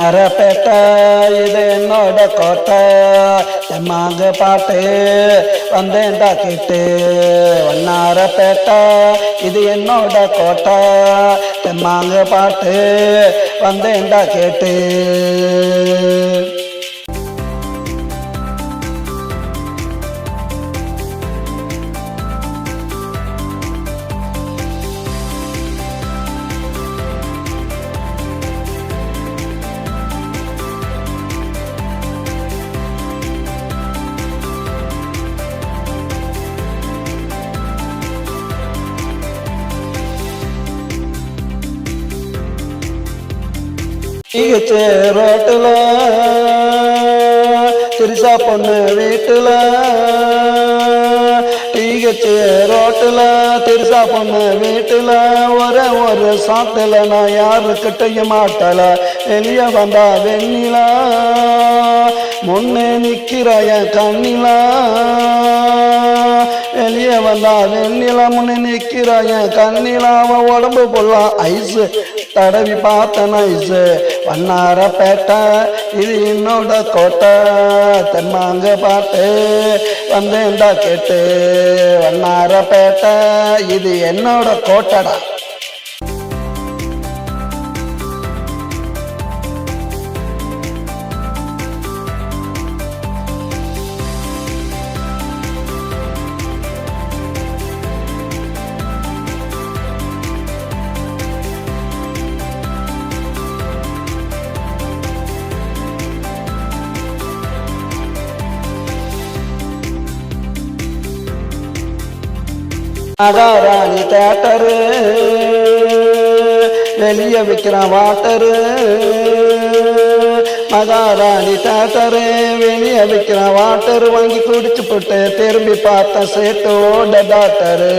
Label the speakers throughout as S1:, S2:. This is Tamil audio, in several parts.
S1: அரப்பேட்டை இது என்னோட கோட்டை. எம்மாங்க பாட்டு வந்தேன்டா கேட்டு. வண்ணாரப்பேட்டை இது என்னோட கோட்டை. தெம்மாங்க பாட்டு வந்தேன்டா கேட்டு. ஈகச்சே ரோட்டுல திரிசா பொண்ணு வீட்டுல. ஈகச்சே ரோட்டுல திருசா பொண்ணு வீட்டுல. ஒரே ஒரு சாத்துல நான் யாருக்கிட்டையும் மாட்டல. வெளிய வந்தா வெண்ணிலா முன்னே நிக்கிற என் கண்ணிலா. வெளியே வந்தா வெண்ணிலா முன்னே கண்ணிலாம உடம்பு ஃபுல்லா ஐஸு. தடவி பார்த்தன ஐஸு பண்ணார பேட்டை இது என்னோட கோட்டை. தெம்மாங்க பாட்டு வந்தேன்டா கேட்டு. வண்ணார பேட்டை இது என்னோட கோட்டடா. மகாராணி தேட்டரு வெளியே விற்கிறான் வாட்டரு மகாராணி தேட்டரு வெளியே விற்கிறான் வாட்டரு வாங்கி குடிச்சு போட்டு திரும்பி பார்த்த சேட்டோட டாக்டரு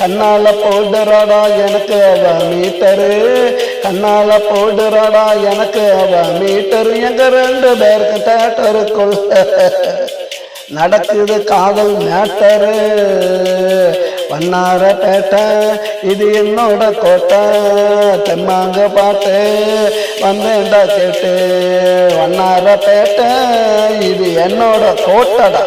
S1: கண்ணால போடுறாடா எனக்கு அவ மீட்டரு கண்ணால போடுறாடா எனக்கு அவ மீட்டரு எங்க ரெண்டு பேருக்கு தேட்டருக்குள்ள நடக்குது காதல் மேட்டரு வண்ணார பேட்டை இது என்னோட கோட்டை தெம்மாங்க பாட்டு வந்தேன்டா கேட்டு. வண்ணார பேட்டை இது என்னோட கோட்டடா